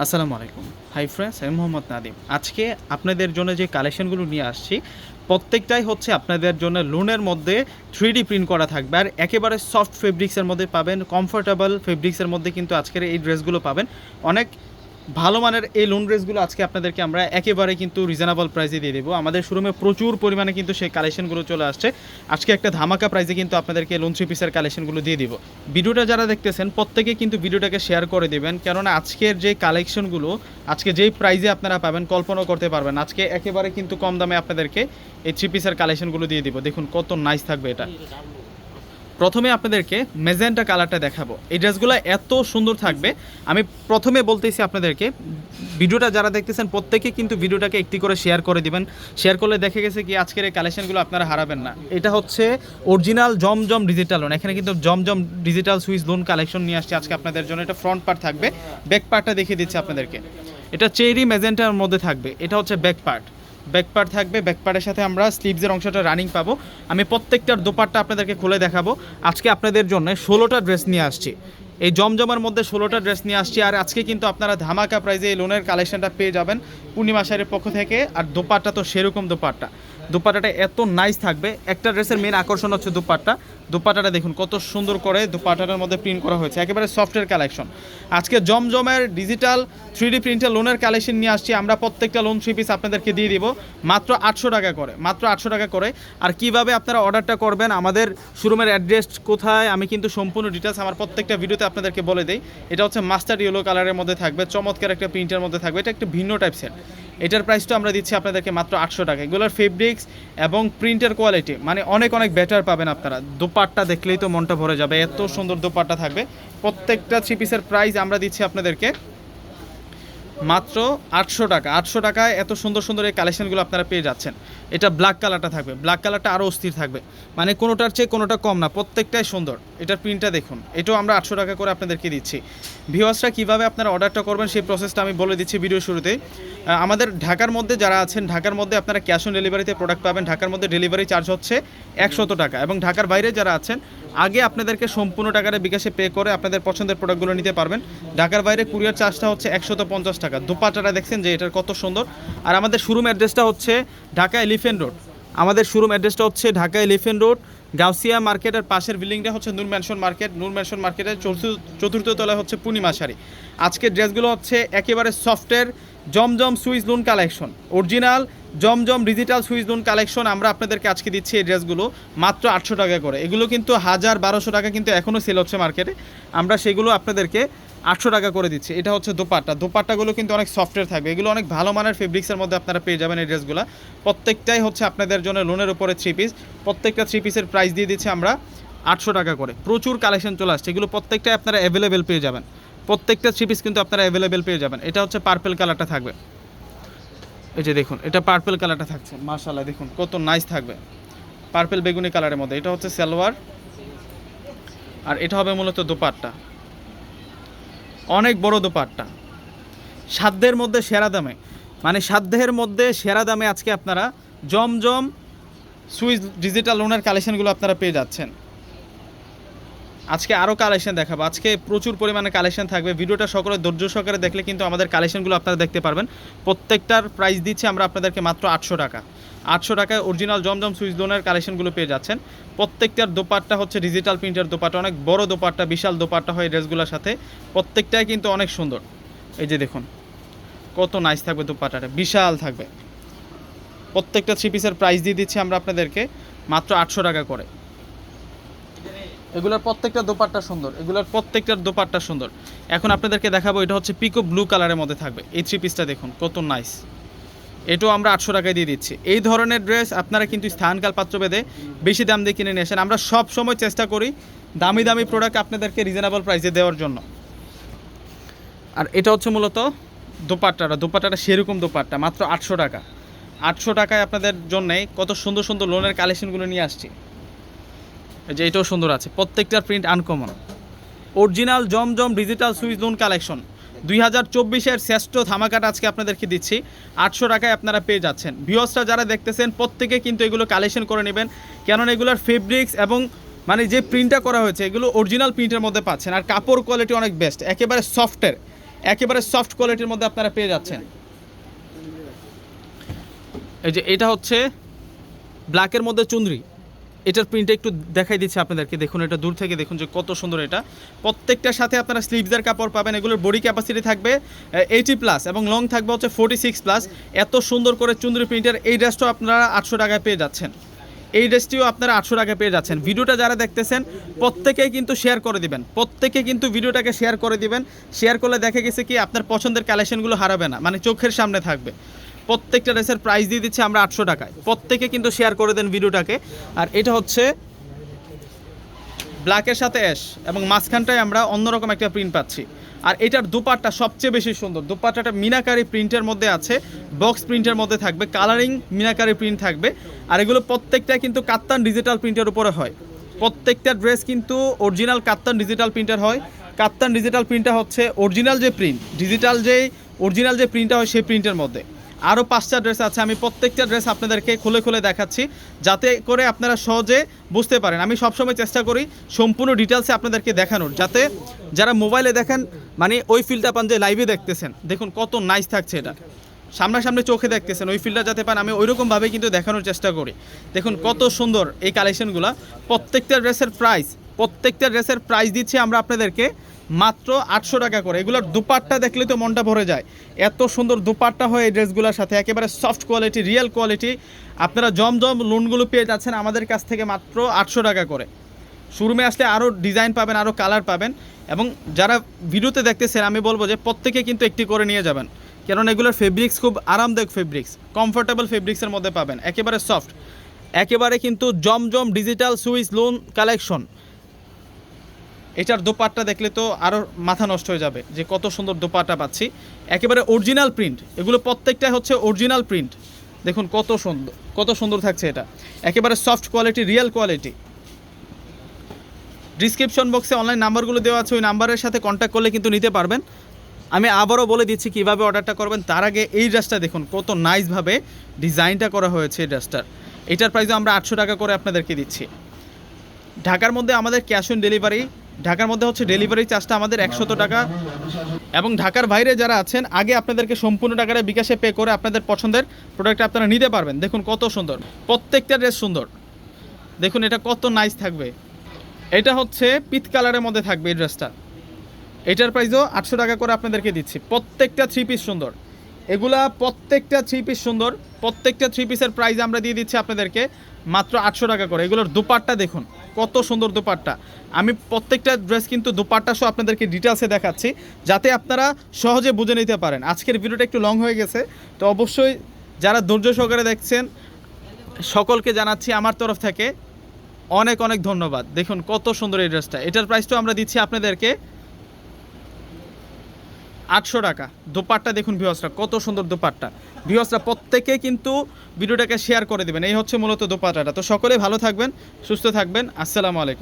আসসালামু আলাইকুম। Hi friends আমি মোহাম্মদ নাদিম। আজকে আপনাদের জন্য যে কালেকশনগুলো নিয়ে আসছি, প্রত্যেকটাই হচ্ছে আপনাদের জন্য লোনের মধ্যে থ্রি প্রিন্ট করা থাকবে। আর একেবারে সফট ফেব্রিক্সের মধ্যে পাবেন কমফোর্টেবল ফেব্রিক্সের মধ্যে কিন্তু আজকের এই ড্রেসগুলো পাবেন। অনেক ভালো মানের এই লোন ড্রেসগুলো আজকে আপনাদেরকে আমরা একেবারে কিন্তু রিজনেবল প্রাইসে দিয়ে দেবো। আমাদের শোরুমে প্রচুর পরিমাণে কিন্তু সেই কালেকশনগুলো চলে আসছে। আজকে একটা ধামাকা প্রাইসে কিন্তু আপনাদেরকে লোন থ্রি পিসের কালেকশনগুলো দিয়ে দিব। ভিডিওটা যারা দেখতেছেন, প্রত্যেকে কিন্তু ভিডিওটাকে শেয়ার করে দেবেন। কেননা আজকের যে কালেকশনগুলো আজকে যেই প্রাইজে আপনারা পাবেন কল্পনা করতে পারবেন আজকে একেবারে কিন্তু কম দামে আপনাদেরকে এই থ্রি পিসের কালেকশনগুলো দিয়ে দিব। দেখুন কত নাইস থাকবে এটা। প্রথমে আপনাদেরকে মেজেন্টা কালারটা দেখাবো। এই ড্রেসগুলো এত সুন্দর থাকবে। আমি প্রথমে বলতেছি আপনাদেরকে, ভিডিওটা যারা দেখতেছেন, প্রত্যেকে কিন্তু ভিডিওটাকে একটি করে শেয়ার করে দিবেন। শেয়ার করলে দেখে গেছে কি আজকের এই কালেকশনগুলো আপনারা হারাবেন না। এটা হচ্ছে অরিজিনাল জমজম ডিজিটাল লোন এখানে কিন্তু Zamzam digital switch lawn collection নিয়ে আসছে আজকে আপনাদের জন্য। এটা ফ্রন্ট পার্ট থাকবে। ব্যাক পার্টটা দেখিয়ে দিচ্ছি আপনাদেরকে। এটা চেরি মেজেন্টার মধ্যে থাকবে। এটা হচ্ছে ব্যাক পার্ট ব্যাক পার্ট থাকবে ব্যাকপারের সাথে আমরা স্লিভসের অংশটা রানিং পাবো। আমি প্রত্যেকটার দোপারটা আপনাদেরকে খুলে দেখাবো। আজকে আপনাদের জন্য ষোলোটা ড্রেস নিয়ে আসছি। এই জমজমার মধ্যে ষোলোটা ড্রেস নিয়ে আসছি। আর আজকে কিন্তু আপনারা ধামাকা প্রাইজে এই লোনের কালেকশনটা পেয়ে যাবেন পূর্ণিমা পক্ষ থেকে। আর দোপাট্টা তো সেরকম দোপাট্টা। দোপাট্টাটা এত নাইস থাকবে। একটা ড্রেসের মেন আকর্ষণ হচ্ছে দোপাট্টা। দোপাট্টাটা দেখুন, কত সুন্দর করে দোপাট্টাটার মধ্যে প্রিন্ট করা হয়েছে। একেবারে সফটওয়্যার কালেকশন আজকে জমজমের ডিজিটাল থ্রি ডি প্রিন্টের লোনের কালেকশন নিয়ে আসছি। আমরা প্রত্যেকটা লোন থ্রি পিস আপনাদেরকে দিয়ে দিব। মাত্র আটশো টাকা করে, মাত্র আটশো টাকা করে। আর কীভাবে আপনারা অর্ডারটা করবেন, আমাদের শোরুমের অ্যাড্রেস কোথায়, আমি কিন্তু সম্পূর্ণ ডিটেলস আমার প্রত্যেকটা ভিডিওতে আপনাদেরকে বলে দিই। এটা হচ্ছে মাস্টার ইয়েলো কালারের মধ্যে থাকবে, চমৎকার একটা প্রিন্টের মধ্যে থাকবে। এটা একটা ভিন্ন টাইপ সেট এটার প্রাইসটা আমরা দিচ্ছি আপনাদেরকে মাত্র আটশো টাকা। এগুলোর ফেব্রিক্স এবং প্রিন্টের কোয়ালিটি মানে অনেক অনেক বেটার পাবেন আপনারা। দোপাট্টা দেখলেই তো মনটা ভরে যাবে, এত সুন্দর দোপাট্টা থাকবে। প্রত্যেকটা থ্রি পিসের প্রাইস আমরা দিচ্ছি আপনাদেরকে মাত্র আটশো টাকা। আটশো টাকায় এত সুন্দর সুন্দর এই কালেকশনগুলো আপনারা পেয়ে যাচ্ছেন। এটা ব্ল্যাক কালারটা থাকবে। ব্ল্যাক কালারটা আরও অস্থির থাকবে। মানে কোনোটার চেয়ে কোনোটা কম না। প্রত্যেকটাই সুন্দর। এটার প্রিন্টটা দেখুন। এটাও আমরা আটশো টাকা করে আপনাদেরকে দিচ্ছি। ভিওয়ার্সরা কীভাবে আপনারা অর্ডারটা করবেন সেই প্রসেসটা আমি বলে দিচ্ছি ভিডিও শুরুতে। আমাদের ঢাকার মধ্যে যারা আছেন, ঢাকার মধ্যে আপনারা ক্যাশ অন ডেলিভারিতে প্রোডাক্ট পাবেন। ঢাকার মধ্যে ডেলিভারি চার্জ হচ্ছে একশত টাকা। এবং ঢাকার বাইরে যারা আছেন, আগে আপনাদেরকে সম্পূর্ণ টাকাটা বিকাশে পে করে আপনাদের পছন্দের প্রোডাক্টগুলো নিতে পারবেন। ঢাকার বাইরে কুরিয়ার চার্জটা হচ্ছে একশত পঞ্চাশ টাকা। দুপাটাটা দেখছেন যে এটার কত সুন্দর। আর আমাদের শোরুম অ্যাড্রেসটা হচ্ছে ঢাকা এলিফেন্ট রোড আমাদের শোরুম অ্যাড্রেসটা হচ্ছে ঢাকা এলিফেন্ট রোড গাউসিয়া মার্কেটের পাশের বিল্ডিংটা হচ্ছে Noor mansion market. Noor mansion মার্কেটের চতুর্থ চতুর্থ তলায় হচ্ছে পূর্ণিমা শাড়ি আজকের ড্রেসগুলো হচ্ছে একেবারে সফটের Zamzam switch lawn collection. Original Zamzam digital switch lawn collection আমরা আপনাদেরকে আজকে দিচ্ছি এই ড্রেসগুলো, মাত্র আটশো টাকা করে। এগুলো কিন্তু হাজার বারোশো টাকা কিন্তু এখনও সেল হচ্ছে মার্কেটে আমরা সেগুলো আপনাদেরকে আটশো টাকা করে দিচ্ছি। এটা হচ্ছে দোপাট্টা। দোপাট্টাগুলো কিন্তু অনেক সফটওয়্যার থাকবে। এগুলো অনেক ভালো মানের ফেব্রিক্সের মধ্যে আপনারা পেয়ে যাবেন এই ড্রেসগুলো। প্রত্যেকটাই হচ্ছে আপনাদের জন্য লোনের উপরে থ্রি পিস প্রত্যেকটা থ্রি পিসের প্রাইস দিয়ে দিচ্ছি আমরা আটশো টাকা করে। প্রচুর কালেকশন চলে আসছে। এগুলো প্রত্যেকটাই আপনারা অ্যাভেলেবেল পেয়ে যাবেন। প্রত্যেকটা থ্রি পিস কিন্তু আপনারা অ্যাভেলেবেল পেয়ে যাবেন। এটা হচ্ছে পার্পেল কালারটা থাকবে। এই যে দেখুন, এটা পার্পেল কালারটা থাকছে। মাশাল্লাহ দেখুন কত নাইস থাকবে। পার্পেল বেগুনি কালারের মধ্যে। এটা হচ্ছে সালোয়ার। আর এটা হবে মূলত দোপাট্টা। অনেক বড় দোপাট্টা। সাধ্যের মধ্যে সেরা দামে। মানে সাধ্যের মধ্যে সেরা দামে আজকে আপনারা জমজম সুইচ ডিজিটাল লোনের কালেকশনগুলো আপনারা পেয়ে যাচ্ছেন। আজকে আরও কালেকশন দেখাবো। আজকে প্রচুর পরিমাণে কালেকশন থাকবে। ভিডিওটা সকলে ধৈর্য সহকারে দেখলে কিন্তু আমাদের কালেকশনগুলো আপনারা দেখতে পারবেন। প্রত্যেকটার প্রাইস দিচ্ছি আমরা আপনাদেরকে মাত্র আটশো টাকা। আটশো টাকায় অরিজিনাল জমজম সুইচ দোনের কালেকশনগুলো পেয়ে যাচ্ছেন। প্রত্যেকটার দোপাট্টা হচ্ছে ডিজিটাল প্রিন্টের দোপাট্টা, অনেক বড় দোপাট্টা, বিশাল দোপাট্টা হয় ড্রেসগুলোর সাথে। প্রত্যেকটাই কিন্তু অনেক সুন্দর। এই যে দেখুন, কত নাইস থাকবে দোপাট্টাটা, বিশাল থাকবে। প্রত্যেকটা থ্রি পিসের প্রাইস দিয়ে দিচ্ছি আমরা আপনাদেরকে, মাত্র আটশো টাকা করে। এগুলোর প্রত্যেকটা দোপাট্টা সুন্দর, এগুলোর প্রত্যেকটার দোপাট্টা সুন্দর। এখন আপনাদেরকে দেখাবো, এটা হচ্ছে পিকো ব্লু কালারের মধ্যে থাকবে। এই থ্রি পিসটা দেখুন, কত নাইস এটাও আমরা আটশো টাকায় দিয়ে দিচ্ছি। এই ধরনের ড্রেস আপনারা কিন্তু স্থানকাল পাত্র বেঁধে বেশি দাম দিয়ে কিনে নিয়ে আসেন। আমরা সব সময় চেষ্টা করি দামি দামি প্রোডাক্ট আপনাদেরকে রিজনেবল প্রাইসে দেওয়ার জন্য। আর এটা হচ্ছে মূলত দোপাট্টাটা। দোপাট্টাটা সেরকম দোপাট্টা, মাত্র আটশো টাকা। আটশো টাকায় আপনাদের জন্যে কত সুন্দর সুন্দর লোনের কালেকশনগুলো নিয়ে আসছি। এই যে এটাও সুন্দর আছে। প্রত্যেকটার print uncommon original Zamzam digital switch lawn collection দুই হাজার চব্বিশের শ্রেষ্ঠ ধামাকাটা আজকে আপনাদেরকে দিচ্ছি। আটশো টাকায় আপনারা পেয়ে যাচ্ছেন। ভিওসরা যারা দেখতেছেন, প্রত্যেকে কিন্তু এগুলো কালেকশন করে নেবেন। কেননা এগুলোর ফেব্রিক্স এবং মানে যে প্রিন্টটা করা হয়েছে, এগুলো অরিজিনাল প্রিন্টের মধ্যে পাচ্ছেন। আর কাপড় কোয়ালিটি অনেক বেস্ট একেবারে সফটের একেবারে সফট কোয়ালিটির মধ্যে আপনারা পেয়ে যাচ্ছেন। এই যে এটা হচ্ছে ব্ল্যাকের মধ্যে চুন্দ্রি এটার প্রিন্টটা একটু দেখাই দিচ্ছি আপনাদেরকে। দেখুন, এটা দূর থেকে দেখুন যে কত সুন্দর এটা। প্রত্যেকটার সাথে আপনারা স্লিভসের কাপড় পাবেন, এগুলোর বডি ক্যাপাসিটি থাকবে এইটি প্লাস এবং লং থাকবে হচ্ছে ফোর্টি সিক্স প্লাস এত সুন্দর করে চুন্দ্রি প্রিন্টের এই ড্রেসটাও আপনারা আটশো টাকায় পেয়ে যাচ্ছেন। এই ড্রেসটিও আপনারা আটশো টাকায় পেয়ে যাচ্ছেন। ভিডিওটা যারা দেখতেছেন, প্রত্যেকেই কিন্তু শেয়ার করে দিবেন। প্রত্যেকে কিন্তু ভিডিওটাকে শেয়ার করে দিবেন। শেয়ার করলে দেখা গেছে কি, আপনার পছন্দের কালেকশনগুলো হারাবে না মানে চোখের সামনে থাকবে। প্রত্যেকটা ড্রেসের প্রাইস দিয়ে দিচ্ছে আমরা আটশো টাকায়। প্রত্যেকে কিন্তু শেয়ার করে দেন ভিডিওটাকে। আর এটা হচ্ছে ব্ল্যাকের সাথে অ্যাশ এবং মাঝখানটায় আমরা অন্যরকম একটা প্রিন্ট পাচ্ছি। আর এটার দুপাট্টা সবচেয়ে বেশি সুন্দর। দুপাট্টাটা মিনাকারি প্রিন্টের মধ্যে আছে বক্স প্রিন্টের মধ্যে থাকবে কালারিং মিনাকারি প্রিন্ট থাকবে। আর এগুলো প্রত্যেকটা কিন্তু কাত্তান ডিজিটাল প্রিন্টের উপরে হয়। প্রত্যেকটা ড্রেস কিন্তু অরিজিনাল কাত্তান ডিজিটাল প্রিন্টার হয়। কাত্তান ডিজিটাল প্রিন্টটা হচ্ছে অরিজিনাল যে প্রিন্ট ডিজিটাল যে অরিজিনাল যে প্রিন্টটা হয় সেই প্রিন্টের মধ্যে। আরও পাঁচটা ড্রেস আছে, আমি প্রত্যেকটা ড্রেস আপনাদেরকে খুলে খুলে দেখাচ্ছি, যাতে করে আপনারা সহজে বুঝতে পারেন। আমি সবসময় চেষ্টা করি সম্পূর্ণ ডিটেলসে আপনাদেরকে দেখানোর, যাতে যারা মোবাইলে দেখেন মানে ওই ফিলটা পান যে লাইভে দেখতেছেন। দেখুন কত নাইস থাকছে এটা। সামনাসামনি চোখে দেখতেছেন, ওই ফিল্ডটা যাতে পান, আমি ওইরকমভাবে কিন্তু দেখানোর চেষ্টা করি। দেখুন কত সুন্দর এই কালেকশনগুলো প্রত্যেকটা ড্রেসের প্রাইস প্রত্যেকটা ড্রেসের প্রাইস দিচ্ছি আমরা আপনাদেরকে। মাত্র আটশো টাকা করে। এগুলোর দুপাট্টা দেখলে তো মনটা ভরে যায়। এত সুন্দর দুপাট্টা হয় এই ড্রেসগুলোর সাথে একেবারে সফট কোয়ালিটি রিয়েল কোয়ালিটি আপনারা জমজম লোনগুলো পেয়ে যাচ্ছেন আমাদের কাছ থেকে মাত্র আটশো টাকা করে। শোরুমে আসলে আরও ডিজাইন পাবেন আরও কালার পাবেন। এবং যারা ভিডিওতে দেখতেছেন, আমি বলব যে প্রত্যেকে কিন্তু একটি করে নিয়ে যাবেন। কারণ এগুলোর ফেব্রিক্স খুব আরামদায়ক ফেব্রিক্স কমফোর্টেবল ফেব্রিক্সের মধ্যে পাবেন, একেবারে সফট একেবারে কিন্তু Zamzam digital switch lawn collection এটার দোপাট্টা দেখলে তো আরও মাথা নষ্ট হয়ে যাবে যে কত সুন্দর দোপাট্টা পাচ্ছি। একেবারে অরিজিনাল প্রিন্ট এগুলো প্রত্যেকটাই হচ্ছে অরিজিনাল প্রিন্ট দেখুন কত সুন্দর কত সুন্দর থাকছে এটা। একেবারে soft quality real quality description বক্সে অনলাইন নাম্বারগুলো দেওয়া আছে, ওই নাম্বারের সাথে কন্ট্যাক্ট করলে কিন্তু নিতে পারবেন। আমি আবারও বলে দিচ্ছি কীভাবে অর্ডারটা করবেন। তার আগে এই ড্রেসটা দেখুন, কত নাইসভাবে ডিজাইনটা করা হয়েছে এই ড্রেসটার এটার প্রাইসও আমরা আটশো টাকা করে আপনাদেরকে দিচ্ছি। ঢাকার মধ্যে আমাদের ক্যাশ অন ডেলিভারি ঢাকার মধ্যে হচ্ছে ডেলিভারি চার্জটা আমাদের একশত টাকা। এবং ঢাকার বাইরে যারা আছেন, আগে আপনাদেরকে সম্পূর্ণ টাকাটা বিকাশে পে করে আপনাদের পছন্দের প্রোডাক্ট আপনারা নিতে পারবেন। দেখুন কত সুন্দর। প্রত্যেকটা ড্রেস সুন্দর। দেখুন এটা কত নাইস থাকবে। এটা হচ্ছে পিত কালারের মধ্যে থাকবে এই ড্রেসটা এটার প্রাইসও আটশো টাকা করে আপনাদেরকে দিচ্ছি। প্রত্যেকটা থ্রি পিস সুন্দর। এগুলা প্রত্যেকটা থ্রি পিস সুন্দর। প্রত্যেকটা থ্রি পিসের প্রাইস আমরা দিয়ে দিচ্ছি আপনাদেরকে। মাত্র আটশো টাকা করে। এগুলোর দুপাট্টা দেখুন, কত সুন্দর দুপাট্টা। আমি প্রত্যেকটা ড্রেস কিন্তু দুপাট্টা সহ আপনাদেরকে ডিটেলসে দেখাচ্ছি, যাতে আপনারা সহজে বুঝে নিতে পারেন। আজকের ভিডিওটা একটু লং হয়ে গেছে, তো অবশ্যই যারা ধৈর্য সহকারে দেখছেন, সকলকে জানাচ্ছি আমার তরফ থেকে অনেক অনেক ধন্যবাদ। দেখুন কত সুন্দর এই ড্রেসটা এটার প্রাইসটাও আমরা দিচ্ছি আপনাদেরকে আটশো টাকা। দোপাট্টা দেখুন ভিওসরা কত সুন্দর দোপাট্টা। ভিওসরা প্রত্যেকে কিন্তু ভিডিওটাকে শেয়ার করে দেবেন। এই হচ্ছে মূলত দোপাট্টাটা। তো সকলে ভালো থাকবেন, সুস্থ থাকবেন। আসসালামু আলাইকুম।